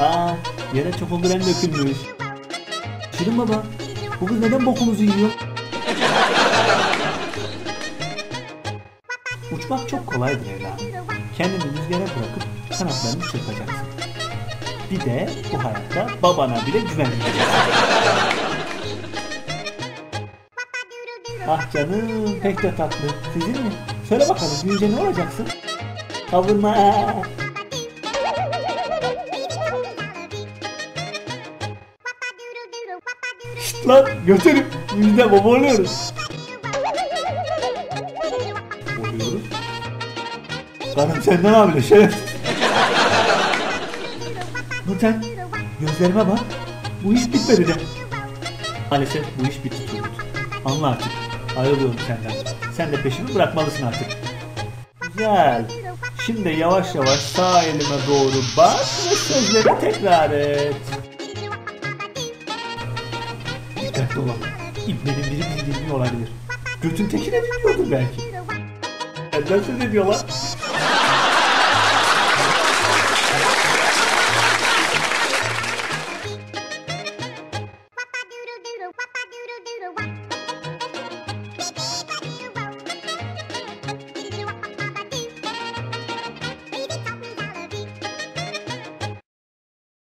Aa, yere çikolataların dökülmüş. Şirin baba, bu kız neden bokumuzu yiyor? Uçmak çok kolaydır evladım. Kendini rüzgara bırakıp kanatlarını çırpacaksın. Bir de bu hayatta babana bile güvenmeyeceksin. Ah canım pek de tatlı. Sizin mi? Söyle bakalım büyüyünce ne olacaksın? Kavurma. Şşt lan götürün. Biz de baba oluyoruz. Kanım senden abi şeref. Nurten gözlerime bak. Bu iş bitmedi de. Maalesef bu iş bitti Turgut. Anla artık. Ayrılıyorum senden. Sen de peşimi bırakmalısın artık. Güzel. Şimdi yavaş yavaş sağ elime doğru bak ve sözlerimi tekrar et. Dikkatli olalım. İbnenin biri bizi dinliyor olabilir. Götün tekine dinliyordur belki. Neden söz ediyorlar?